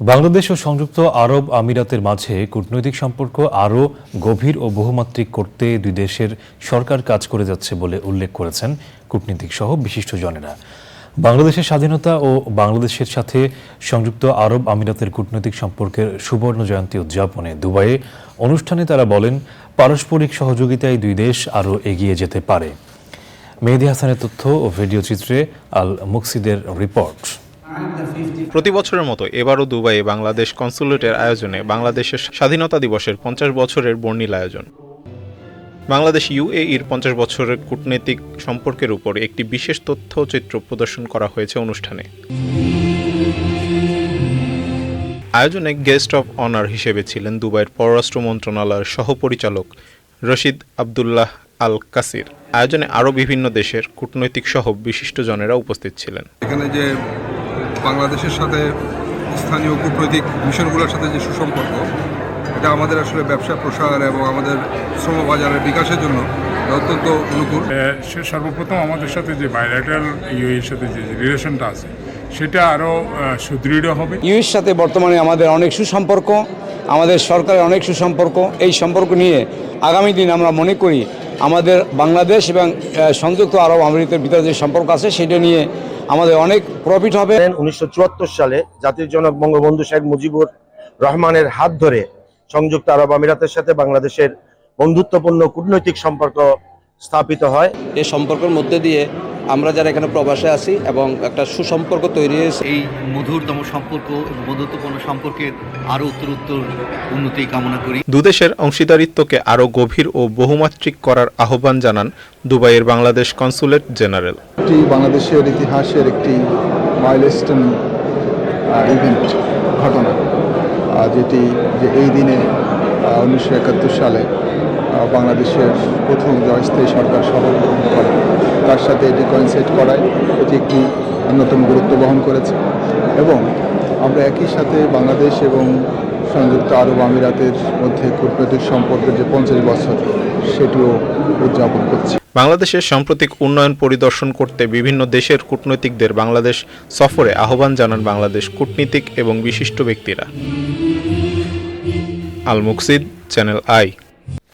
বাংলাদেশ ও সংযুক্ত আরব আমিরাতের মাঝে কূটনৈতিক সম্পর্ক আরও গভীর ও বহুমাত্রিক করতে দুই দেশের সরকার কাজ করে যাচ্ছে বলে উল্লেখ করেছেন কূটনীতিক সহ বিশিষ্টজনেরা। বাংলাদেশের স্বাধীনতা ও বাংলাদেশের সাথে সংযুক্ত আরব আমিরাতের কূটনৈতিক সম্পর্কের সুবর্ণ জয়ন্তী উদযাপনে দুবাইয়ে অনুষ্ঠানে তারা বলেন, পারস্পরিক সহযোগিতায় দুই দেশ আরও এগিয়ে যেতে পারে। মেহেদি হাসানের তথ্য ও ভিডিও চিত্রে আল মুকসিদের রিপোর্ট। প্রতি বছরের মতো এবারও দুবাইয়ে বাংলাদেশ কনসুলেটের আয়োজনে বাংলাদেশের স্বাধীনতা দিবসের পঞ্চাশ বছরের বর্ণিল আয়োজন বাংলাদেশ ইউএইর পঞ্চাশ বছরের কূটনৈতিক সম্পর্কের উপর একটি বিশেষ তথ্যচিত্র প্রদর্শন করা হয়েছে অনুষ্ঠানে। আয়োজনে গেস্ট অফ অনার হিসেবে ছিলেন দুবাইয়ের পররাষ্ট্র মন্ত্রণালয়ের সহপরিচালক রশিদ আবদুল্লাহ আল কাসির আয়োজনে আরও বিভিন্ন দেশের কূটনৈতিক সহ বিশিষ্টজনেরা উপস্থিত ছিলেন। এখানে যে বাংলাদেশের সাথে স্থানীয় কূটনৈতিক মিশনগুলোর সাথে যে সুসম্পর্ক এটা আমাদের আসলে ব্যবসা প্রসার এবং আমাদের শ্রম বাজারের বিকাশের জন্য অত্যন্ত অনুকূল। সে সর্বপ্রথম আমাদের সাথে যে বাইলেটারাল ইউএর সাথে যে রিলেশনটা আছে সেটা আরও সুদৃঢ় হবে। ইউএর সাথে বর্তমানে আমাদের অনেক সুসম্পর্ক আমাদের সরকারের অনেক সুসম্পর্ক। এই সম্পর্ক নিয়ে আগামী দিন আমরা মনে করি আমাদের বাংলাদেশ এবং সংযুক্ত আরব আমিরাতের ভিতরে যে সম্পর্ক আছে সেটা নিয়ে আমাদের অনেক প্রফিট হবে। উনিশশো চুয়াত্তর সালে জাতির জনক বঙ্গবন্ধু শেখ মুজিবুর রহমানের হাত ধরে সংযুক্ত আরব আমিরাতের সাথে বাংলাদেশের বন্ধুত্বপূর্ণ কূটনৈতিক সম্পর্ক স্থাপিত হয়। এই সম্পর্কের মধ্যে দিয়ে আমরা যারা এখানে প্রবাসে আছি এবং একটা সুসম্পর্ক তৈরি হয়েছে। এই মধুরতম সম্পর্ক বন্ধুত্বপূর্ণ সম্পর্কের আরও উত্তর উত্তর উন্নতি কামনা করি। দুদেশের অংশীদারিত্বকে আরও গভীর ও বহুমাত্রিক করার আহ্বান জানান দুবাইয়ের বাংলাদেশ কনসুলেট জেনারেল। এটি বাংলাদেশের ইতিহাসের একটি মাইলস্টোন ইভেন্ট ঘটনা। যেটি যে এই দিনে উনিশশো একাত্তর সালে বাংলাদেশের প্রথম জয়স্থায়ী সরকার শপথ গ্রহণ করে। তার সাথে এটি কনসেপ্ট করায় এটি একটি অন্যতম গুরুত্ব বহন করেছে। এবং আমরা একই সাথে বাংলাদেশ এবং সংযুক্ত আরব আমিরাতের মধ্যে কূটনৈতিক সম্পর্কের যে পঞ্চাশ বছর, সেটিও উদযাপন করছি। বাংলাদেশের সাম্প্রতিক উন্নয়ন পরিদর্শন করতে বিভিন্ন দেশের কূটনৈতিকদের বাংলাদেশ সফরে আহ্বান জানান বাংলাদেশ কূটনীতিক এবং বিশিষ্ট ব্যক্তিরা। আল মুকসিদ চ্যানেল আই